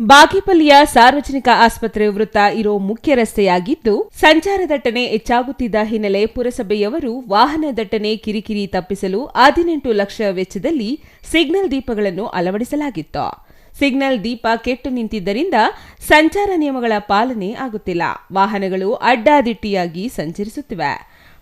ಬಾಗೇಪಲ್ಲಿಯ ಸಾರ್ವಜನಿಕ ಆಸ್ಪತ್ರೆ ವೃತ್ತ ಇರೋ ಮುಖ್ಯ ರಸ್ತೆಯಾಗಿದ್ದು, ಸಂಚಾರ ದಟ್ಟಣೆ ಹೆಚ್ಚಾಗುತ್ತಿದ್ದ ಹಿನ್ನೆಲೆ ಪುರಸಭೆಯವರು ವಾಹನ ದಟ್ಟಣೆ ಕಿರಿಕಿರಿ ತಪ್ಪಿಸಲು ಹದಿನೆಂಟು ಲಕ್ಷ ವೆಚ್ಚದಲ್ಲಿ ಸಿಗ್ನಲ್ ದೀಪಗಳನ್ನು ಅಳವಡಿಸಲಾಗಿತ್ತು. ಸಿಗ್ನಲ್ ದೀಪ ಕೆಟ್ಟು ನಿಂತಿದ್ದರಿಂದ ಸಂಚಾರ ನಿಯಮಗಳ ಪಾಲನೆ ಆಗುತ್ತಿಲ್ಲ. ವಾಹನಗಳು ಅಡ್ಡಾದಿಟ್ಟಿಯಾಗಿ ಸಂಚರಿಸುತ್ತಿವೆ.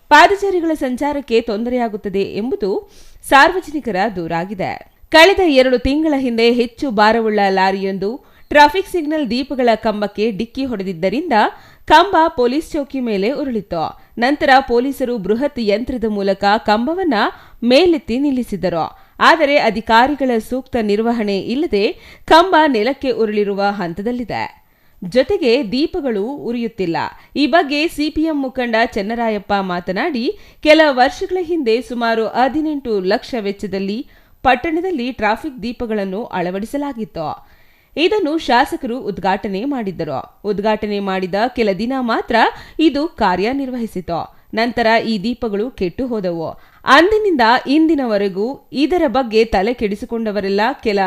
ಪಾದಚಾರಿಗಳ ಸಂಚಾರಕ್ಕೆ ತೊಂದರೆಯಾಗುತ್ತದೆ ಎಂಬುದು ಸಾರ್ವಜನಿಕರ ದೂರಾಗಿದೆ. ಕಳೆದ ಎರಡು ತಿಂಗಳ ಹಿಂದೆ ಹೆಚ್ಚು ಭಾರವುಳ್ಳ ಲಾರಿಯೊಂದು ಟ್ರಾಫಿಕ್ ಸಿಗ್ನಲ್ ದೀಪಗಳ ಕಂಬಕ್ಕೆ ಡಿಕ್ಕಿ ಹೊಡೆದಿದ್ದರಿಂದ ಕಂಬ ಪೊಲೀಸ್ ಚೌಕಿ ಮೇಲೆ ಉರುಳಿತು. ನಂತರ ಪೊಲೀಸರು ಬೃಹತ್ ಯಂತ್ರದ ಮೂಲಕ ಕಂಬವನ್ನ ಮೇಲೆತ್ತಿ ನಿಲ್ಲಿಸಿದರು. ಆದರೆ ಅಧಿಕಾರಿಗಳ ಸೂಕ್ತ ನಿರ್ವಹಣೆ ಇಲ್ಲದೆ ಕಂಬ ನೆಲಕ್ಕೆ ಉರುಳಿರುವ ಹಂತದಲ್ಲಿದೆ. ಜೊತೆಗೆ ದೀಪಗಳು ಉರಿಯುತ್ತಿಲ್ಲ. ಈ ಬಗ್ಗೆ ಸಿಪಿಎಂ ಮುಖಂಡ ಚೆನ್ನರಾಯಪ್ಪ ಮಾತನಾಡಿ, ಕೆಲ ವರ್ಷಗಳ ಹಿಂದೆ ಸುಮಾರು ಹದಿನೆಂಟು ಲಕ್ಷ ವೆಚ್ಚದಲ್ಲಿ ಪಟ್ಟಣದಲ್ಲಿ ಟ್ರಾಫಿಕ್ ದೀಪಗಳನ್ನು ಅಳವಡಿಸಲಾಗಿತ್ತು. ಇದನ್ನು ಶಾಸಕರು ಉದ್ಘಾಟನೆ ಮಾಡಿದ್ದರು. ಉದ್ಘಾಟನೆ ಮಾಡಿದ ಕೆಲ ದಿನ ಮಾತ್ರ ಇದು ಕಾರ್ಯನಿರ್ವಹಿಸಿತು. ನಂತರ ಈ ದೀಪಗಳು ಕೆಟ್ಟು ಹೋದವು. ಅಂದಿನಿಂದ ಇಂದಿನವರೆಗೂ ಇದರ ಬಗ್ಗೆ ತಲೆ ಕೆಡಿಸಿಕೊಂಡವರೆಲ್ಲ ಕೆಲ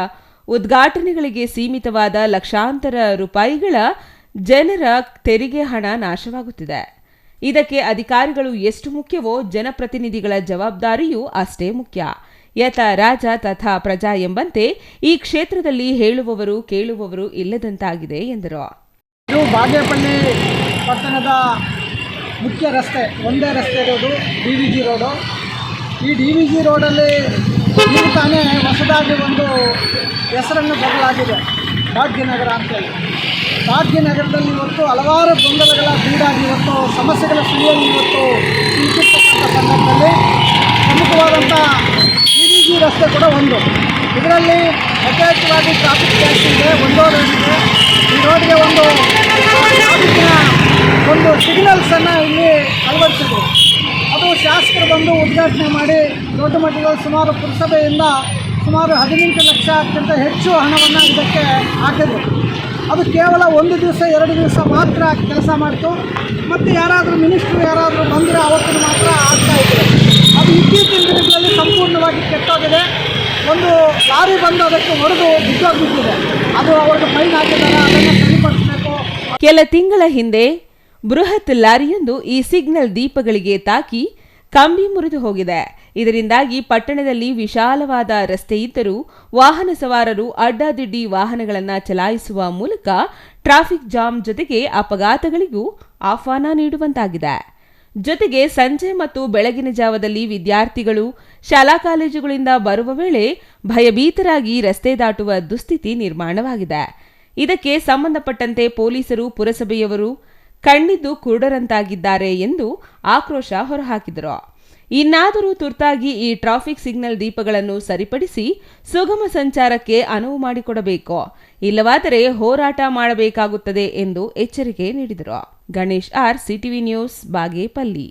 ಉದ್ಘಾಟನೆಗಳಿಗೆ ಸೀಮಿತವಾದ ಲಕ್ಷಾಂತರ ರೂಪಾಯಿಗಳ ಜನರ ತೆರಿಗೆ ಹಣ ನಾಶವಾಗುತ್ತಿದೆ. ಇದಕ್ಕೆ ಅಧಿಕಾರಿಗಳು ಎಷ್ಟು ಮುಖ್ಯವೋ ಜನಪ್ರತಿನಿಧಿಗಳ ಜವಾಬ್ದಾರಿಯೂ ಅಷ್ಟೇ ಮುಖ್ಯ. ಯಥ ರಾಜ ತಥಾ ಪ್ರಜಾ ಎಂಬಂತೆ ಈ ಕ್ಷೇತ್ರದಲ್ಲಿ ಹೇಳುವವರು ಕೇಳುವವರು ಇಲ್ಲದಂತಾಗಿದೆ ಎಂದರು. ಇದು ಬಾಗೇಪಲ್ಲಿ ಪಟ್ಟಣದ ಮುಖ್ಯ ರಸ್ತೆ, ಒಂದೇ ರಸ್ತೆ ಇರೋದು ಡಿ ವಿ ಜಿ ರೋಡು. ಈ ಡಿ ವಿ ಜಿ ರೋಡಲ್ಲಿ ಈಗ ತಾನೇ ಹೊಸದಾಗಿ ಒಂದು ಹೆಸರನ್ನು ಬದಲಾಗಿದೆ, ಭಾಗ್ಯನಗರ ಅಂತೇಳಿ. ಭಾಗ್ಯನಗರದಲ್ಲಿ ಇವತ್ತು ಹಲವಾರು ಗೊಂದಲಗಳ ಬೀಡಾಗಿ ಇವತ್ತು ಸಮಸ್ಯೆಗಳ ಸುಳಿಯಲ್ಲಿ ಇವತ್ತು ಸಂದರ್ಭದಲ್ಲಿ ಜಿ ರಸ್ತೆ ಕೂಡ ಒಂದು. ಇದರಲ್ಲಿ ಯಥೇಚ್ಛವಾಗಿ ಟ್ರಾಫಿಕ್ ಜಾಸ್ತಿ ಇದೆ. ಒಂದೋ ರೋಡ್ ಈ ರೋಡ್ಗೆ ಒಂದು ಟ್ರಾಫಿಕ್ನ ಒಂದು ಸಿಗ್ನಲ್ಸನ್ನು ಇಲ್ಲಿ ಅಳವಡಿಸಿದ್ರು. ಅದು ಶಾಸಕರು ಬಂದು ಉದ್ಘಾಟನೆ ಮಾಡಿ ದೊಡ್ಡ ಮಟ್ಟದಲ್ಲಿ ಸುಮಾರು ಪುರಸಭೆಯಿಂದ ಸುಮಾರು ಹದಿನೆಂಟು ಲಕ್ಷಕ್ಕಿಂತ ಹೆಚ್ಚು ಹಣವನ್ನು ಇದಕ್ಕೆ ಹಾಕಿದರು. ಅದು ಕೇವಲ ಒಂದು ದಿವಸ, ಎರಡು ದಿವಸ ಮಾತ್ರ ಕೆಲಸ ಮಾಡಿತು. ಮತ್ತು ಯಾರಾದರೂ ಮಿನಿಸ್ಟ್ರು ಯಾರಾದರೂ ಬಂದರೆ ಅವತ್ತು ಮಾತ್ರ ಆಗ್ತಾ ಇದ್ರು. ಅದು ಇತ್ತೀಚಿನ ಸಂಪೂರ್ಣವಾಗಿ ಕೆಟ್ಟೋಗಿದೆ. ಒಂದು ಲಾರಿ ಬಂದು ಅದಕ್ಕೆ ಹೊಡೆದು ಬಿದ್ದೋಗ್ಬಿಟ್ಟಿದೆ. ಅದು ಅವ್ರಿಗೆ ಫೈನ್ ಹಾಕಿದ್ದಾರೆ, ಅದನ್ನು ಸರಿಪಡಿಸಬೇಕು. ಕೆಲ ತಿಂಗಳ ಹಿಂದೆ ಬೃಹತ್ ಲಾರಿಯೊಂದು ಈ ಸಿಗ್ನಲ್ ದೀಪಗಳಿಗೆ ತಾಕಿ ಕಂಬಿ ಮುರಿದು ಹೋಗಿದೆ. ಇದರಿಂದಾಗಿ ಪಟ್ಟಣದಲ್ಲಿ ವಿಶಾಲವಾದ ರಸ್ತೆ ಇದ್ದರೂ ವಾಹನ ಸವಾರರು ಅಡ್ಡಾದಿಡ್ಡಿ ವಾಹನಗಳನ್ನು ಚಲಾಯಿಸುವ ಮೂಲಕ ಟ್ರಾಫಿಕ್ ಜಾಮ್ ಜೊತೆಗೆ ಅಪಘಾತಗಳಿಗೂ ಆಹ್ವಾನ ನೀಡುವಂತಾಗಿದೆ. ಜೊತೆಗೆ ಸಂಜೆ ಮತ್ತು ಬೆಳಗಿನ ಜಾವದಲ್ಲಿ ವಿದ್ಯಾರ್ಥಿಗಳು ಶಾಲಾ ಕಾಲೇಜುಗಳಿಂದ ಬರುವ ವೇಳೆ ಭಯಭೀತರಾಗಿ ರಸ್ತೆ ದಾಟುವ ದುಸ್ಥಿತಿ ನಿರ್ಮಾಣವಾಗಿದೆ. ಇದಕ್ಕೆ ಸಂಬಂಧಪಟ್ಟಂತೆ ಪೊಲೀಸರು, ಪುರಸಭೆಯವರು ಕಣ್ಣಿದ್ದು ಕುರುಡರಂತಾಗಿದ್ದಾರೆ ಎಂದು ಆಕ್ರೋಶ ಹೊರಹಾಕಿದರು. ಇನ್ನಾದರೂ ತುರ್ತಾಗಿ ಈ ಟ್ರಾಫಿಕ್ ಸಿಗ್ನಲ್ ದೀಪಗಳನ್ನು ಸರಿಪಡಿಸಿ ಸುಗಮ ಸಂಚಾರಕ್ಕೆ ಅನುವು ಮಾಡಿಕೊಡಬೇಕು. ಇಲ್ಲವಾದರೆ ಹೋರಾಟ ಮಾಡಬೇಕಾಗುತ್ತದೆ ಎಂದು ಎಚ್ಚರಿಕೆ ನೀಡಿದರು. Ganesh R CTV news Bagepalli